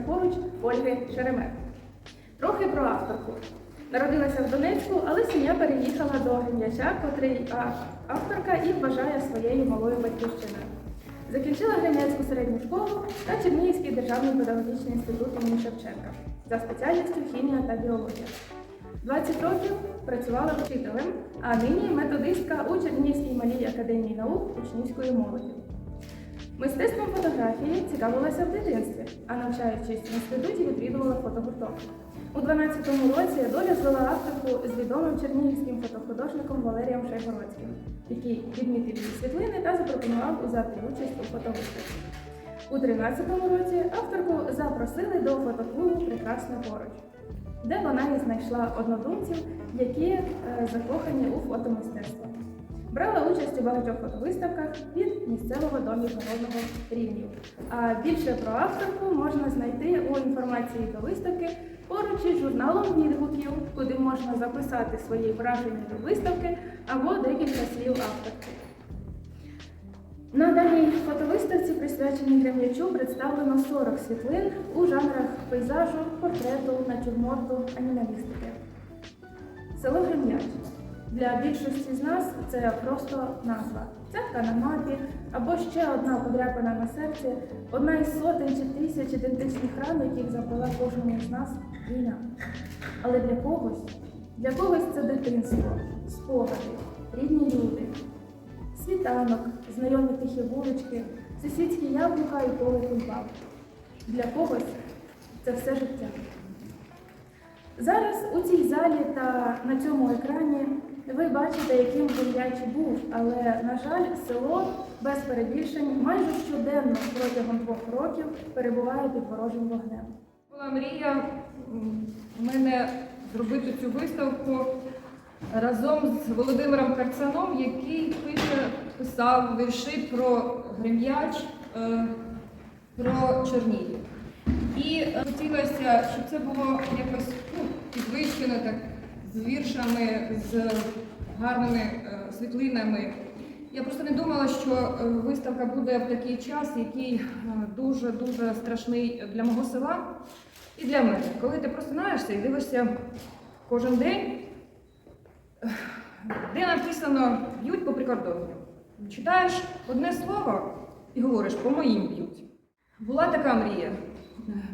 поруч Ольги Шеремет. Трохи про авторку. Народилася в Донецьку, але сім'я переїхала до Грем'яча, котрий авторка і вважає своєю малою батьківщиною. Закінчила Грем'янську середню школу та Чернігівський державний педагогічний інститут імені Шевченка за спеціальністю хімія та біологія. 20 років працювала вчителем, а нині методистка у Чернігівській малій академії наук учнівської молоді. Мистецтвом фотографії цікавилася в дитинстві, а навчаючись в інституті відвідувала фотогурток. У 12-му році доля звела авторку з відомим чернігівським фотохудожником Валерієм Шайгородським, який відмітив її світлини та запропонував узяти участь у фотовиставці. У 13-му році авторку запросили до фотоклубу Прекрасна поруч, де вона і знайшла однодумців, які е, закохані у фотомистецтво. Брала участь у багатьох фотовиставках від місцевого до міжнародного рівнів. А більше про авторку можна знайти у інформації до виставки поруч із журналом відгуків, куди можна записати свої враження від виставки або декілька слів авторки. На даній фотовиставці, присвяченій Грем'ячу, представлено 40 світлин у жанрах пейзажу, портрету, натюрморту, анімалістики. Село Грем'яч. Для більшості з нас це просто назва. Цятка на мапі або ще одна подряпина на серці, одна із сотень чи тисяч ідентичних ран, яких завдала кожному з нас війна. Але для когось, для когось це дитинство, спогади, рідні люди, світанок, знайомі тихі вулички, сусідські яблука і поле кульбаб. Для когось це все життя. Зараз у цій залі та на цьому екрані ви бачите, яким Гульяч був, але, на жаль, село без перебільшень майже щоденно протягом двох років перебуває під ворожим вогнем. Була мрія у мене зробити цю виставку разом з Володимиром Карцаном, який пише, писав вірші про Грем'яч, е, про Чернігів. І е, хотілося, щоб це було якось ну, підвищено так, з віршами, з гарними е, світлинами. Я просто не думала, що е, виставка буде в такий час, який дуже-дуже страшний для мого села і для мене. Коли ти просинаєшся і дивишся кожен день, е, де написано б'ють по прикордонню. Читаєш одне слово і говориш, по моїм б'ють. Була така мрія.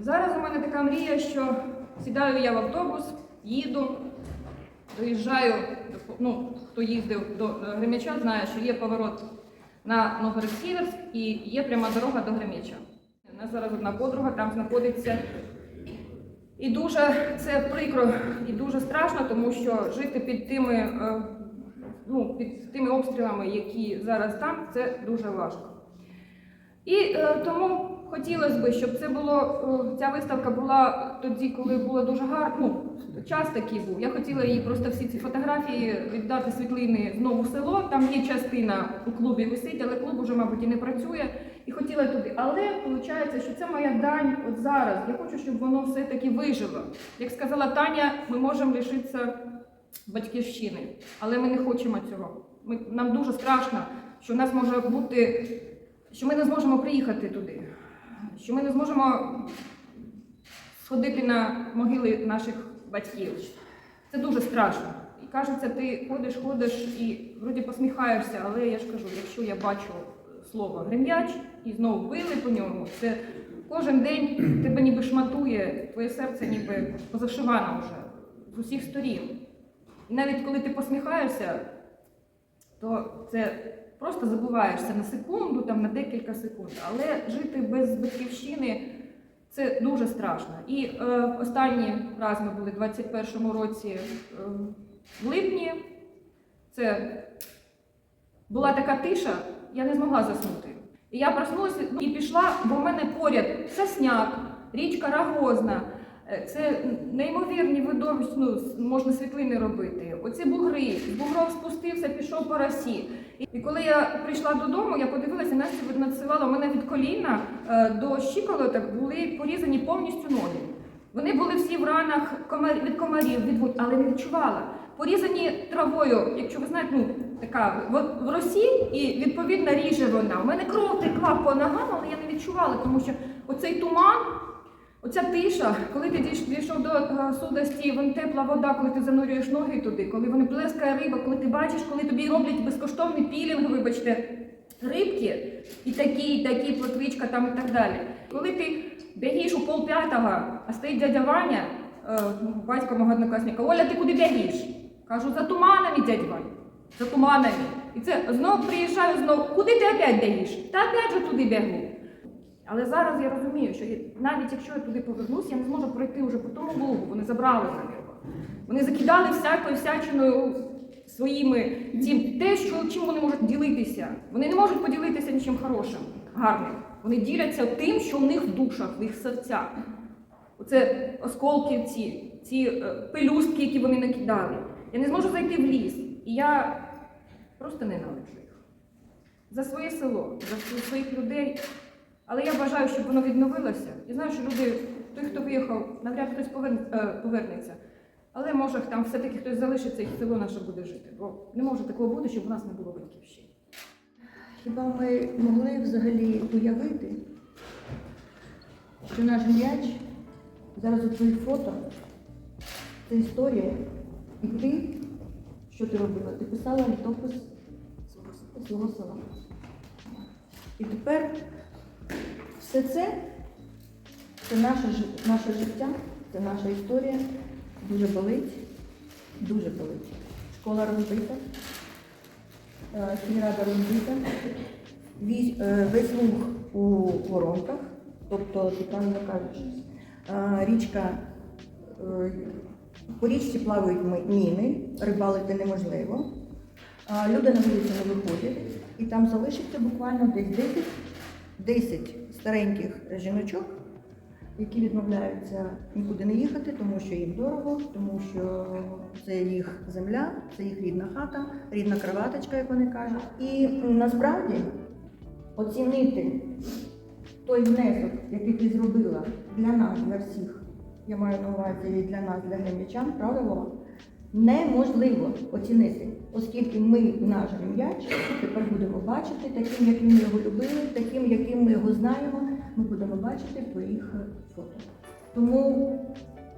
Зараз у мене така мрія, що сідаю я в автобус, їду, доїжджаю, ну, хто їздив до Гремяча, знає, що є поворот на Новгород-Сіверськ і є пряма дорога до Гремяча. У нас зараз одна подруга там знаходиться. І дуже це прикро і дуже страшно, тому що жити під тими, е, ну, під тими обстрілами, які зараз там, це дуже важко. І е, тому хотілося б, щоб це було, ця виставка була тоді, коли було дуже гарно, ну, час такий був. Я хотіла їй просто всі ці фотографії віддати світлини знову село. Там є частина у клубі висить, але клуб уже, мабуть, і не працює. І хотіла туди. Але виходить, що це моя дань от зараз. Я хочу, щоб воно все-таки вижило. Як сказала Таня, ми можемо лишитися батьківщини, але ми не хочемо цього. Ми, нам дуже страшно, що в нас може бути, що ми не зможемо приїхати туди, що ми не зможемо сходити на могили наших батьків. Це дуже страшно. І кажеться, ти ходиш, ходиш і вроді посміхаєшся, але я ж кажу, якщо я бачу слово грем'яч і знову били по ньому, це кожен день тебе ніби шматує, твоє серце ніби позашивано вже з усіх сторін. І навіть коли ти посміхаєшся, то це просто забуваєшся на секунду, там на декілька секунд. Але жити без батьківщини це дуже страшно. І е, останній раз ми були в 21-му році е, в липні. Це була така тиша, я не змогла заснути. І я проснулася ну, і пішла, бо в мене поряд Сосняк, річка Рагозна. Е, Це неймовірні видовища, ну, можна світлини робити. Оці бугри, бугров спустився, пішов по росі. І- коли я прийшла додому, я подивилася, Настя у мене від коліна е, до щиколоток були порізані повністю ноги. Вони були всі в ранах від комарів, від але не відчувала. Порізані травою, якщо ви знаєте, ну така в росі, і відповідно ріже вона. У мене кров текла по ногам, але я не відчувала, тому що оцей туман, оця тиша, коли ти дійш- дійшов до е, судості, вон тепла вода, коли ти занурюєш ноги туди, коли вони плескає риба, коли ти бачиш, коли тобі роблять безкоштовний пілінг, вибачте, рибки, і такі, і такі, плотвичка там і так далі. Коли ти бігаєш у полп'ятого, а стоїть дядя Ваня, е, батько мого однокласника, Оля, ти куди бігаєш? Кажу, за туманами, дядь Ваня, за туманами. І це знов приїжджаю, знов, куди ти опять бігаєш? Та опять же туди бігу. Але зараз я розумію, що навіть якщо я туди повернусь, я не зможу пройти вже по тому лугу, вони забрали за нього. Вони закидали всякою всячиною своїми цим те, що чим вони можуть ділитися. Вони не можуть поділитися нічим хорошим, гарним. Вони діляться тим, що в них в душах, в їх серцях. Оце осколки ці, ці е, пелюстки, які вони накидали. Я не зможу зайти в ліс. І я просто ненавиджу їх. За своє село, за своїх людей. Але я бажаю, щоб воно відновилося. Я знаю, що люди, той, хто виїхав, навряд хтось е, повернеться. Але може там все-таки хтось залишиться і село наше буде жити. Бо не може такого бути, щоб у нас не було батьківщини. Хіба ми могли взагалі уявити, що наш м'яч зараз у твоїх фото це історія, і ти, що ти робила? Ти писала літопис свого села. І тепер все це це наше, наше життя, це наша історія. Дуже болить, дуже болить. Школа розбита. Е, Сільрада розбита, е, весь луг у воронках, тобто ти правильно е, річка, по річці плавають міни, рибалити неможливо. Люди на вулицю не виходять, і там залишиться буквально десь 10, 10 стареньких жіночок, які відмовляються нікуди не їхати, тому що їм дорого, тому що це їх земля, це їх рідна хата, рідна кроваточка, як вони кажуть. І насправді оцінити той внесок, який ти зробила для нас, для всіх, я маю на увазі для нас, для гремячан, правда, Вова? Неможливо оцінити, оскільки ми наш м'яч тепер будемо бачити таким, яким ми його любили, таким, яким ми його знаємо, ми будемо бачити по їх фото. Тому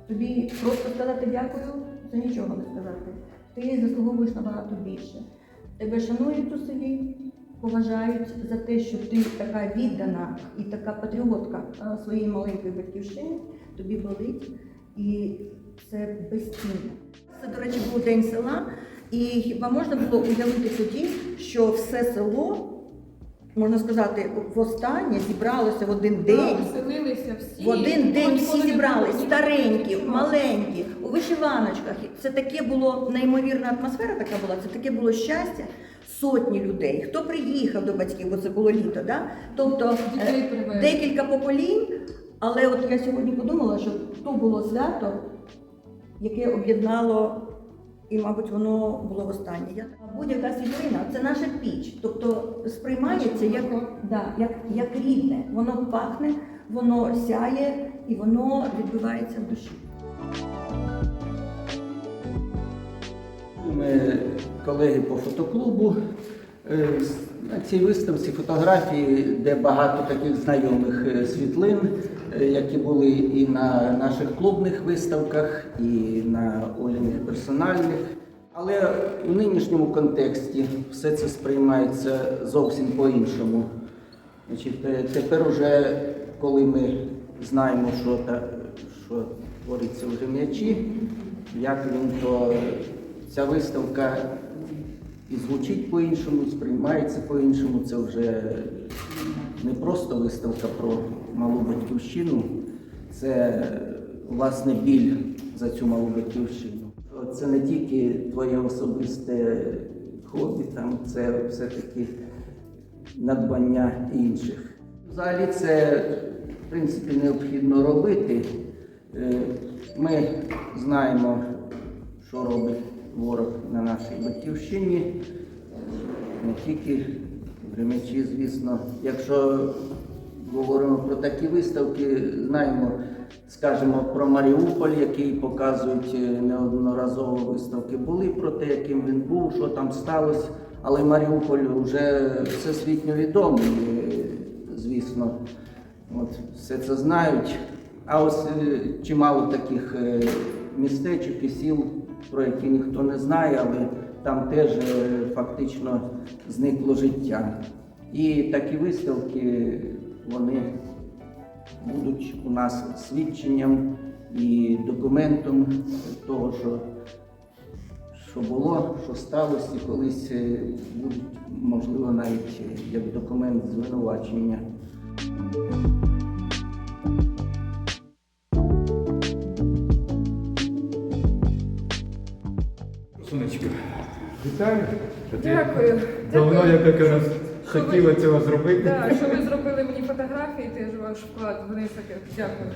тобі просто сказати дякую, це нічого не сказати. Ти заслуговуєш набагато більше. Тебе шанують у селі, поважають за те, що ти така віддана і така патріотка своєї маленької батьківщини, тобі болить, і це безцінно. Це, до речі, був день села, і хіба можна було уявити тоді, що все село, можна сказати, востаннє зібралося в один день. Вселилися всі. В один день всі зібрались, старенькі, маленькі, у вишиваночках. Це таке було неймовірна атмосфера, така була, це таке було щастя. Сотні людей. Хто приїхав до батьків, бо це було літо, да? тобто е, декілька поколінь. Але от я сьогодні подумала, що то було свято, яке об'єднало, і, мабуть, воно було востаннє. Я будь-яка світлина це наша піч, тобто сприймається як, да, як, як рідне. Воно пахне, воно сяє і воно відбивається в душі. Ми колеги по фотоклубу. Е, На цій виставці фотографії, де багато таких знайомих е, світлин, які були і на наших клубних виставках, і на Оліних персональних. Але в нинішньому контексті все це сприймається зовсім по-іншому. Е, тепер уже, коли ми знаємо, що, та, що твориться в Грем'ячі, як він то ця виставка і звучить по-іншому, сприймається по-іншому. Це вже не просто виставка про малу батьківщину, це власне біль за цю малу батьківщину. Це не тільки твоє особисте хобі, там це все-таки надбання інших. Взагалі це в принципі необхідно робити. Е, Ми знаємо, що робить ворог на нашій батьківщині, не тільки в Гремячі, звісно. Якщо говоримо про такі виставки, знаємо, скажімо, про Маріуполь, який показують е, неодноразово виставки, були про те, яким він був, що там сталося. Але Маріуполь вже всесвітньо відомий, е, звісно. От, все це знають. А ось е, чимало таких містечок і сіл, про які ніхто не знає, але там теж фактично зникло життя. І такі виставки вони будуть у нас свідченням і документом того, що, що було, що сталося, і колись е, будуть, можливо, навіть е, як документ звинувачення. Сонечко, вітаю. Дякую. Давно Дякую. я так раз хотіла цього зробити. Да, що ви зробили мені фотографії, теж ваш вклад внесок. Дякую.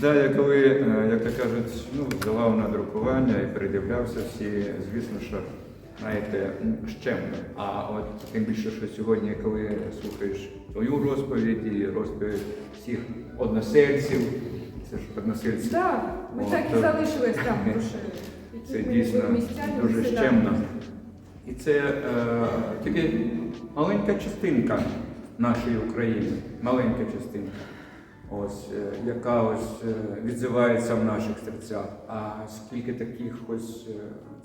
Да, я коли, е, як то кажуть, ну, взяла на друкування і передивлявся всі, звісно, що знаєте, щемно. А от тим більше, що сьогодні, коли слухаєш твою розповідь і розповідь всіх односельців, це ж односельці. Так, ми О, так і залишились там в Грушеві. Це дійсно дуже щемно. І це е, тільки маленька частинка нашої України, маленька частинка, ось, е, яка ось е, відзивається в наших серцях. А скільки таких ось е,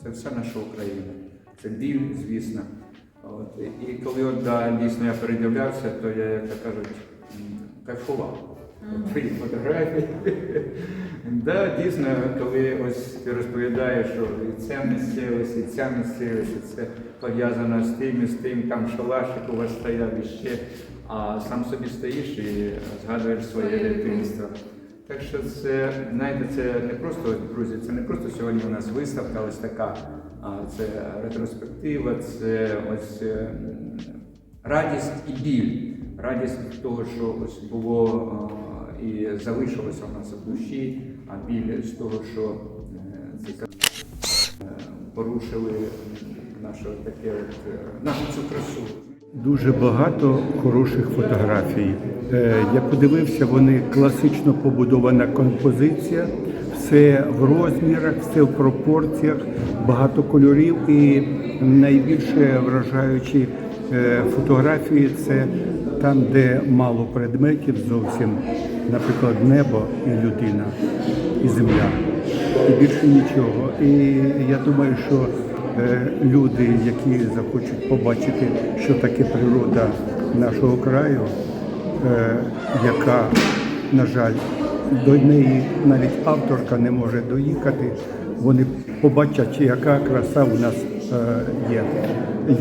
це все наша Україна. Це біль, звісно. От, і коли от, да, дійсно я передивлявся, то я, як то кажуть, кайфував. Твої фотографії. Да, дійсно, коли ось ти розповідаєш, що і ця місцевість, і ця місцевість, і це пов'язано з тим, і з тим, там шалашик у вас стояв і ще, а сам собі стоїш і згадуєш своє дитинство. Так що це, знаєте, це не просто, друзі, це не просто сьогодні у нас виставка ось така, а це ретроспектива, це ось е, радість і біль. Радість того, що ось було і залишилося у нас в душі, а біль з того, що е, е, порушили наше таке, е, нашу цю красу. Дуже багато хороших фотографій. Я подивився, вони класично побудована композиція, все в розмірах, все в пропорціях, багато кольорів і найбільше вражаючі фотографії це там, де мало предметів зовсім, наприклад, небо і людина, і земля. І більше нічого. І я думаю, що е, люди, які захочуть побачити, що таке природа нашого краю, е, яка, на жаль, до неї навіть авторка не може доїхати, вони побачать, яка краса у нас е, є.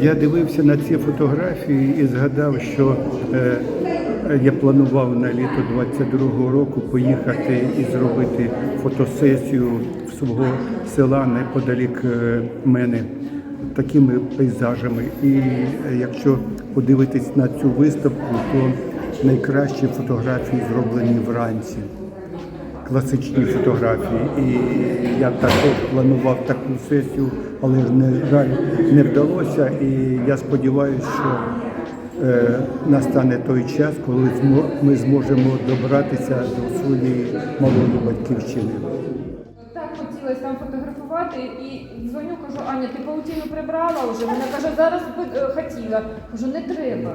Я дивився на ці фотографії і згадав, що я планував на літо 22-го року поїхати і зробити фотосесію свого села неподалік е, мене такими пейзажами. І е, якщо подивитись на цю виставку, то найкращі фотографії зроблені вранці. Класичні фотографії. І я також планував таку сесію, але ж на жаль не вдалося. І я сподіваюся, що настане той час, коли ми зможемо добратися до своєї малої батьківщини. Так хотілося там фотографувати і дзвоню, кажу, Аня, ти паутину прибрала вже? Вона каже, зараз е, хотіла. Кажу, не треба.